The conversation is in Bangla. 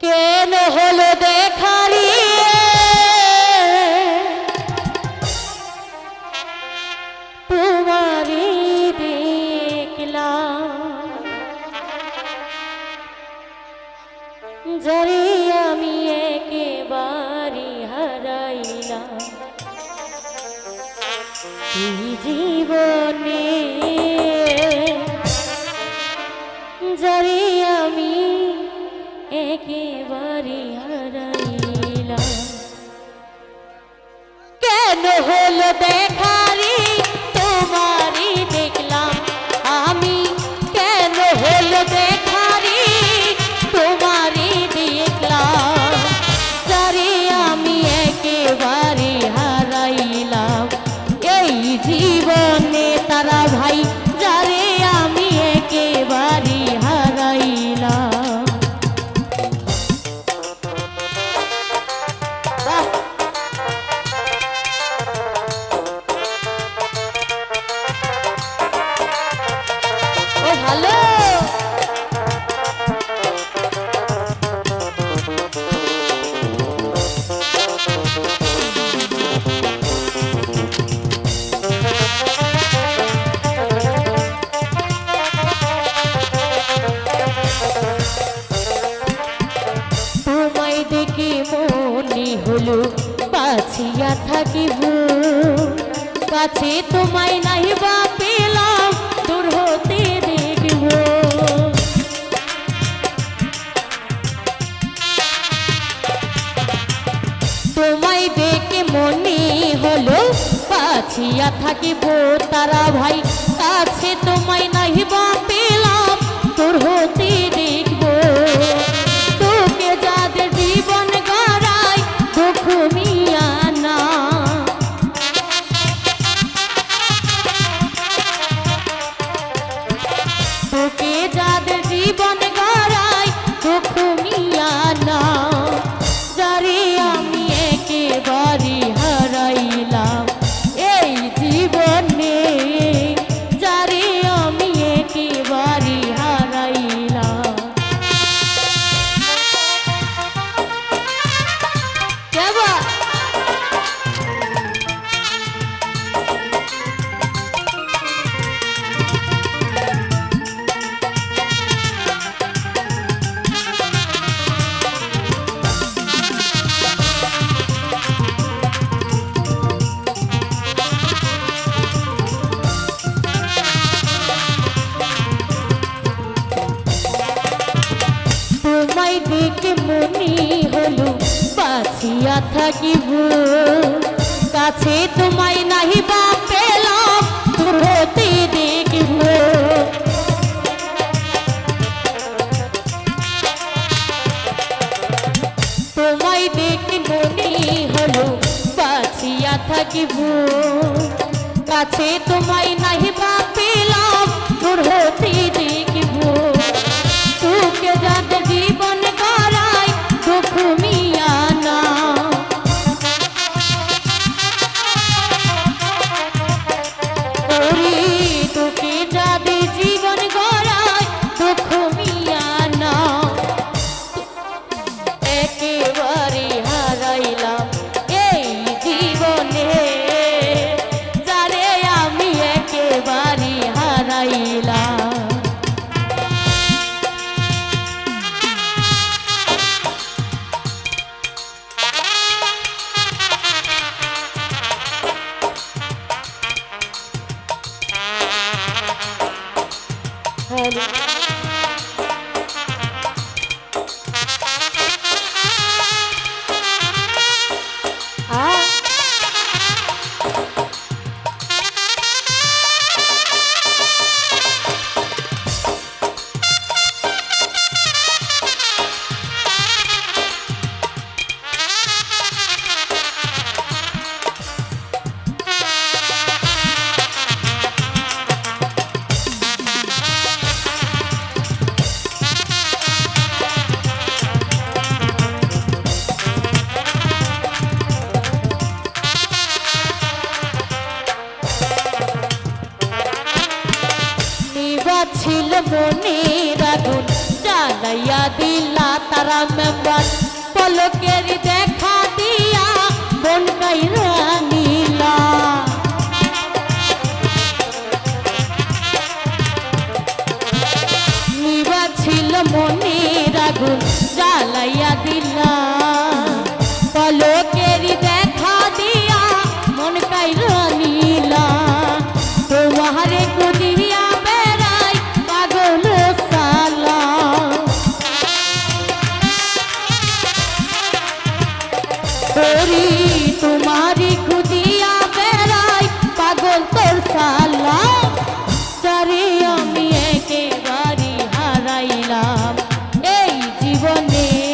কেন হলো দেখারি তোমারি দেখলাম যারে আমি একেবারে হারাইলাম। জীবনে হলো দেখারি মনে হলো বাছিয়া থাকিব। কাছে তোমায় নাই বা পেলাম, দূর হতে দেখব। তোমায় দেখে মনে হলো বাছিয়া থাকিব তারা ভাই। কাছে তোমায় নাই বা বাঁচিয়া থাকিব। কাছে তোমায় নাহি বা পেলাম দূর হতে দেখব। তোমায় দেখে মনে হলো, বাঁচিয়া থাকিব। কাছে তোমায় নাহি বা পেলাম দূর হতে দেখব। Bye. ছিল মনে রাধুন জ্বালাইয়া দিলা তারা মেম্বার। পলকের দেখা দিয়া বনকাই রানীলা করি তোমারই খুঁজিয়া বেড়াই পাগল তোর সালা তারে আমি একেবারে হারাইলাম এই জীবনে